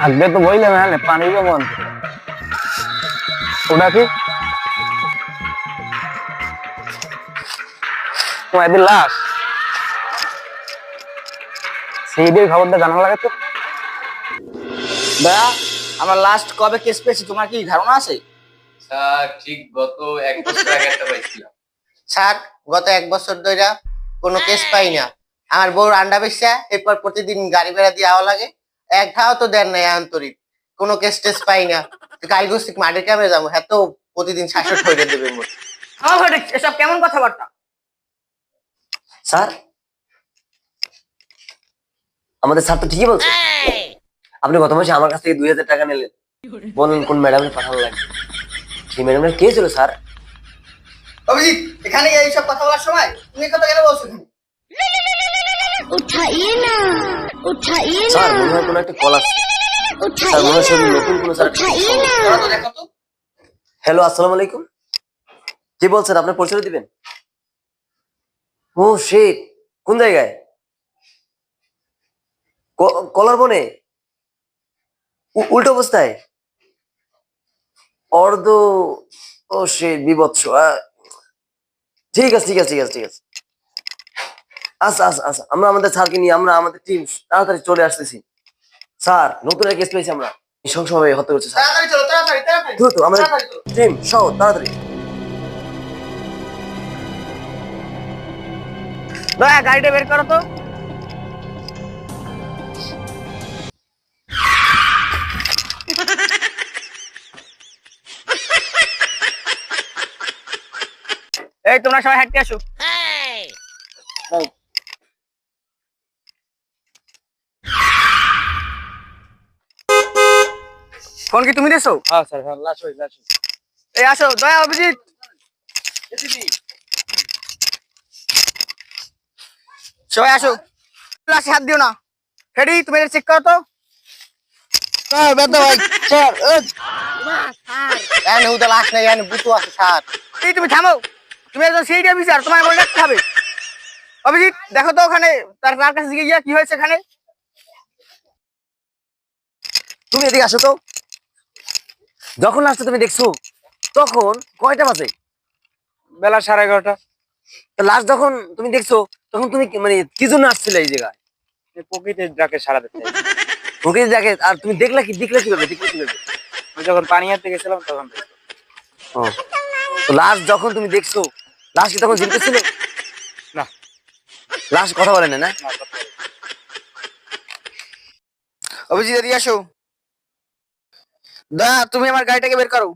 আগে তো বইলাম হ্যাঁ পানি কেমন ওটা কি? তোমার এদের লাশ। সেই দিয়ে খবরটা জানা লাগে তো ভাইয়া আমরা লাস্ট কবে কেস পেয়েছি তোমার কি ধারণা আছে? স্যার ঠিক গত এক বছর আগে একটা পাইছিলাম। স্যার গত এক বছর ধরে কোনো কেস পাই না। আমার বউর আন্ডা বেচা এরপর প্রতিদিন গাড়ি ভাড়া দিয়ে আওয়া লাগে। এক ধাও তো দেন নাই আন্তরিক। কোনো কেস টেস পাই না। কাল গোস্তিক মাঠের ক্যামে যাব। হ্যাঁ তো প্রতিদিন শাসক হয়ে দেবে মোট। হ্যাঁ এসব কেমন কথাবার্তা? স্যার? আমাদের স্যার তো ঠিকই বলছে। আপনি গত মাসে আমার কাছ থেকে দুই হাজার টাকা নিলেন। বললেন কোন ম্যাডামের পাঠানো লাগবে? সেই ম্যাডামের কে ছিল স্যার। অভিজিৎ এখানে এইসব কথা বলার সময় তুমি কথা কেন বলছো হ্যালো আলাইকুম। বলছেন আপনার পরিচয় দিবেন? ও কোন জায়গায়? কলার বনে? উল্টো অবস্থায়? অর্ধ ও সে বিবৎস ঠিক আছে ঠিক আছে ঠিক আছে ঠিক আছে। আচ্ছা আচ্ছা আচ্ছা। আমরা আমাদের স্যারকে নিয়ে আমরা আমাদের টিম তাড়াতাড়ি চলে আসতেছি। স্যার নতুন এক কেস পেয়েছি আমরা। নৃশংসভাবে হত্যা করছে স্যার। তাড়াতাড়ি চলো তাড়াতাড়ি তাড়াতাড়ি। দ্রুত আমাদের টিম সহ তাড়াতাড়ি। দয়া গাড়িটা বের করো তো। এই তোমরা সবাই হাঁটতে আসো। ফোন কি তুমি দিছো? হ্যাঁ স্যার হ্যাঁ লাশ হই লাশ এই আসো দয়া অভিজিৎ। সবাই আসো। লাশে হাত দিও না। হেডি তুমি এটা চেক করো তো। স্যার বেদ ভাই স্যার এনে উদা লাশ নাই এনে বুতু আছে স্যার। এই তুমি থামো। তুমি একজন সিআইডি অফিসার তোমার মনে রাখতে হবে। অভিজিৎ দেখো তো ওখানে তার তার কাছে গিয়ে কি হয়েছে এখানে? তুমি এদিকে আসো তো। যখন লাস্টে তুমি দেখছ তখন কয়টা বাজে? বেলা সাড়ে এগারোটা। লাস্ট যখন তুমি দেখছ তখন তুমি মানে কি জন্য আসছিলে এই জায়গায়? প্রকৃতির ডাকে সারা দিতে। ওকে দেখে আর তুমি দেখলা কি দেখলে কি করবে দেখলে কি করবে আমি যখন পানি আনতে গেছিলাম তখন ও। তো লাস্ট যখন তুমি দেখছ লাস্ট তখন জীবিত ছিল? না। লাস্ট কথা বলে না? অভিজিৎ এদিকে আসো। দয়া তুমি আমার গাড়িটাকে বের করো।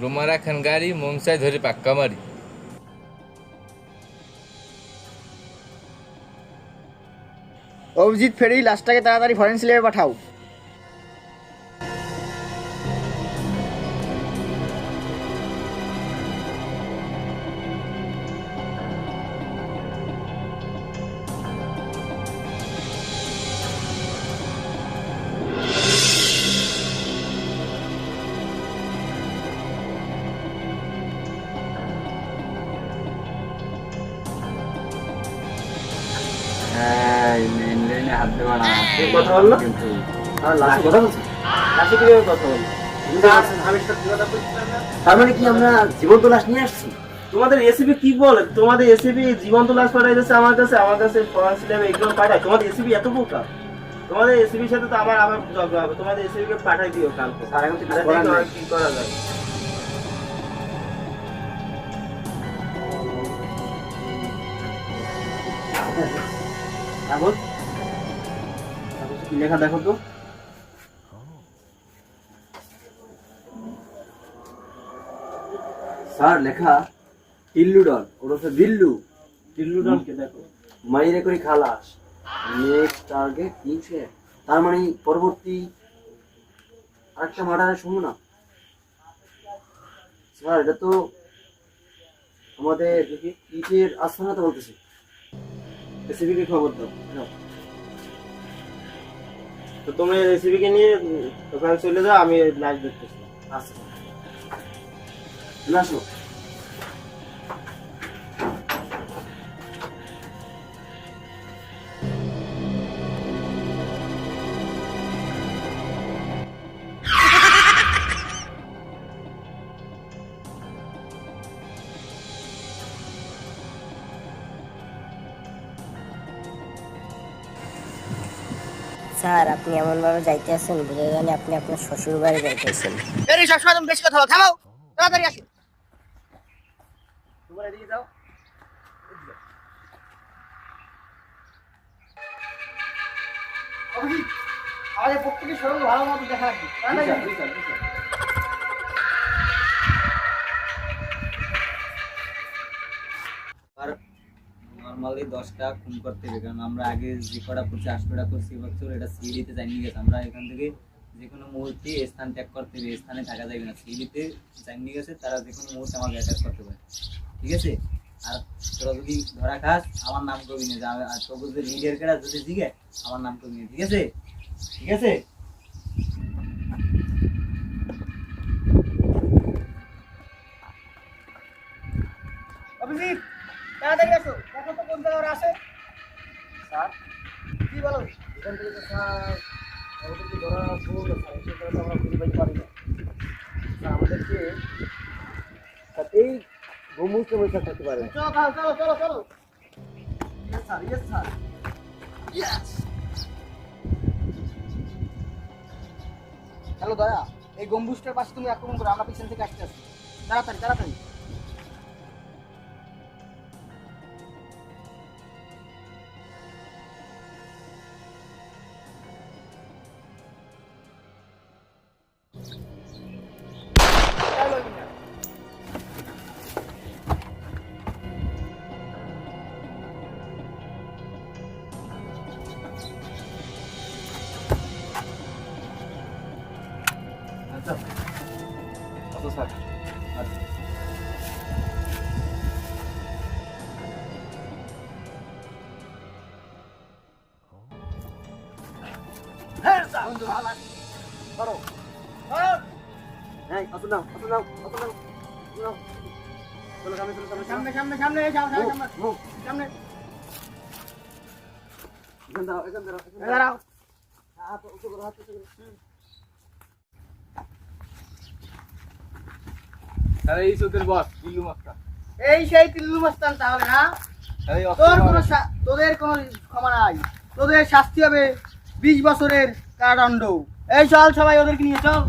রুমারা খান গাড়ি মংসায় ধরে পাক্কা মারি। অভিজিৎ ফেরি লাশটাকে তাড়াতাড়ি ফরেন্সিক ল্যাবে পাঠাও। কথা বলল? কথা বলছি? লাশে কীভাবে কথা বলল? তার মানে কি আমরা জীবন্ত লাশ নিয়ে আসছি? তোমাদের এসিপি কি বলে? তোমাদের এসিপি জীবন্ত লাশ পাঠাইতেছে আমার কাছে আমার কাছে ফরেন্সিক ল্যাবে এগুলো পাঠায়। তোমাদের এসিপি এত বোকা? তোমাদের এসিপির সাথে তো আমার আবার ঝগড়া হবে। তোমাদের এসিপি কে পাঠাই দিও কালকে। এখন কি করা যায়। কি লেখা দেখো তো। স্যার, লেখা টিল্লু ডন ওরফে বিল্লু। টিল্লুডনকে দেখো। মাইরে করে খালাস। নেক্সট টার্গেট তিনশো তার মানে পরবর্তী আরেকটা মার্ডারের না? স্যার, এটা তো আমাদের ইটের আস্থানাতে বলতেছে। এসিপি কে খবর দাও। তো তুমি রেসিপি কে নিয়ে ওখানে চলে যাও আমি লাইভ দেখতেছি। আচ্ছা। চলে স্যার আপনি এমন ভাবে যাইতেছেন বুঝে জানি আপনি আপনার শ্বশুর বাড়ি যাইতেছেন। এই সবসময় তুমি বেশি কথা বলো থামাও। তাড়াতাড়ি আসো। তোমরা এদিকে যাও। আমাদের প্রত্যেকের শরীর ভালো মতো দেখা রাখবি নর্মালি দশটা খুন করতে হবে। কারণ আমরা আগে যে কটা করছি আটটা করছি বছর এটা সিডিতে জানি গেছে আমরা এখান থেকে যে কোনো মুহূর্তে স্থান ত্যাগ করতে হবে স্থানে থাকা যাবে না। সিডিতে জানি গেছে তারা যে কোনো মুহূর্তে আমাকে অ্যাটাক করতে পারে। ঠিক আছে? আর তোরা যদি ধরা খাস, আমার নাম করবি না। যে আমি- আর তোকে যদি লিডার কেরা যদি জিগে, আমার নাম করবি না। ঠিক আছে? ঠিক আছে? অভিজিৎ! তাড়াতাড়ি আসো দেখো তো কোন জায়গায় আছে। স্যার? কি বলো? এখান থেকে তো স্যার আমাদেরকে ধরা ভুল সেটা তো আমরা খুঁজে পাইতে পারি না। আমাদেরকে এই গম্বুজটা বৈশাখ থাকতে পারে চলো চলো চলো চলো। Yes sir yes sir hello দয়া এই গম্বুজটার পাশে তুমি আক্রমণ করো আমরা পিছন থেকে আসতে আসছি। তাড়াতাড়ি তাড়াতাড়ি। হ্যাঁ আসুন নাও আসুন নাও আসুন নাও আসুন নাও চলো সামনে চলো সামনে সামনে সামনে সামনে এই যাও যাও, সামনে সামনে এখান দাও এখান দাও এখান এই দাও। দাঁড়াও হাত উঁচু করো হাত উঁচু করো তাহলে এই চোখের বস বিল্লু মাস্টার এই সেই তিল্লু মাস্তান তাহলে না এই তোর কোনো তোদের কোনো ক্ষমা নাই। তোদের শাস্তি হবে বিশ বছরের কারাদণ্ড। এই চল সবাই ওদেরকে নিয়ে চল।